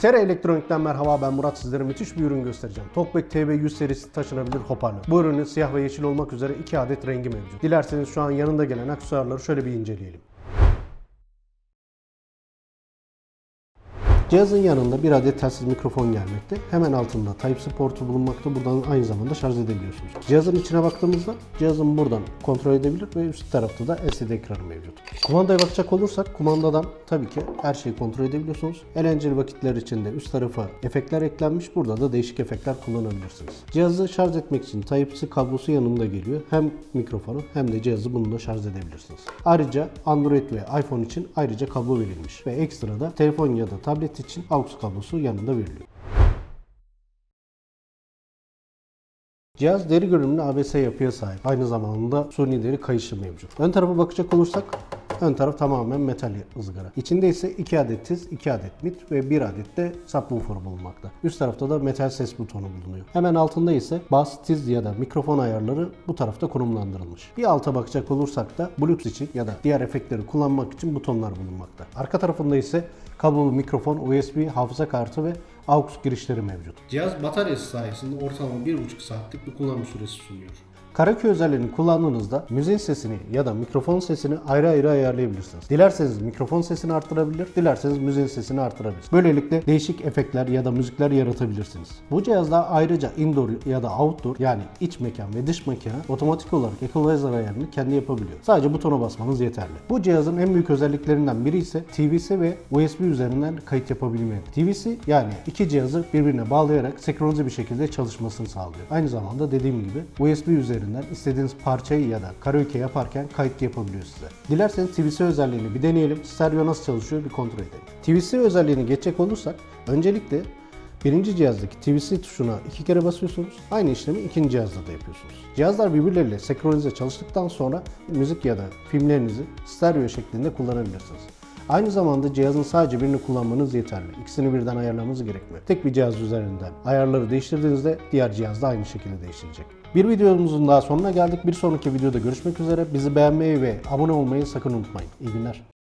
TR Elektronik'ten merhaba ben Murat sizlere müthiş bir ürün göstereceğim. Talkback TB100 serisi taşınabilir hoparlör. Bu ürünün siyah ve yeşil olmak üzere iki adet rengi mevcut. Dilerseniz şu an yanında gelen aksesuarları şöyle bir inceleyelim. Cihazın yanında bir adet telsiz mikrofon gelmekte. Hemen altında Type-C portu bulunmakta. Buradan aynı zamanda şarj edebiliyorsunuz. Cihazın içine baktığımızda cihazın buradan kontrol edebilir ve üst tarafta da LCD ekranı mevcut. Kumandaya bakacak olursak kumandadan tabii ki her şeyi kontrol edebiliyorsunuz. Eğlenceli vakitler için de üst tarafa efektler eklenmiş. Burada da değişik efektler kullanabilirsiniz. Cihazı şarj etmek için Type-C kablosu yanında geliyor. Hem mikrofonu hem de cihazı bununla şarj edebilirsiniz. Ayrıca Android ve iPhone için ayrıca kablo verilmiş ve ekstra da telefon ya da tablet için AUX kablosu yanında veriliyor. Cihaz deri görünümlü ABS yapıya sahip. Aynı zamanda Sony deri kayışı mevcut. Ön tarafa bakacak olursak ön taraf tamamen metal ızgara. İçinde ise 2 adet tiz, 2 adet mid ve 1 adet de subwoofer bulunmakta. Üst tarafta da metal ses butonu bulunuyor. Hemen altında ise bas, tiz ya da mikrofon ayarları bu tarafta konumlandırılmış. Bir alta bakacak olursak da Bluetooth için ya da diğer efektleri kullanmak için butonlar bulunmakta. Arka tarafında ise kablolu mikrofon, USB, hafıza kartı ve AUX girişleri mevcut. Cihaz bataryası sayesinde ortalama 1,5 saatlik bir kullanım süresi sunuyor. Karaköy özelliğini kullandığınızda müzik sesini ya da mikrofon sesini ayrı ayrı ayarlayabilirsiniz. Dilerseniz mikrofon sesini arttırabilir, dilerseniz müziğin sesini arttırabilirsiniz. Böylelikle değişik efektler ya da müzikler yaratabilirsiniz. Bu cihazda ayrıca indoor ya da outdoor yani iç mekan ve dış mekana otomatik olarak equalizer ayarını kendi yapabiliyor. Sadece butona basmanız yeterli. Bu cihazın en büyük özelliklerinden biri ise TVC ve USB üzerinden kayıt yapabilmeye. TVC yani iki cihazı birbirine bağlayarak senkronize bir şekilde çalışmasını sağlıyor. Aynı zamanda dediğim gibi USB üzerinden istediğiniz parçayı ya da karaoke yaparken kayıt yapabiliyor size. Dilerseniz TVC özelliğini bir deneyelim. Stereo nasıl çalışıyor bir kontrol edelim. TVC özelliğini geçecek olursak öncelikle Birinci cihazdaki TVC tuşuna iki kere basıyorsunuz. Aynı işlemi ikinci cihazda da yapıyorsunuz. Cihazlar birbirleriyle senkronize çalıştıktan sonra müzik ya da filmlerinizi stereo şeklinde kullanabilirsiniz. Aynı zamanda cihazın sadece birini kullanmanız yeterli. İkisini birden ayarlamanız gerekmiyor. Tek bir cihaz üzerinden ayarları değiştirdiğinizde diğer cihaz da aynı şekilde değişecek. Bir videomuzun daha sonuna geldik. Bir sonraki videoda görüşmek üzere. Bizi beğenmeyi ve abone olmayı sakın unutmayın. İyi günler.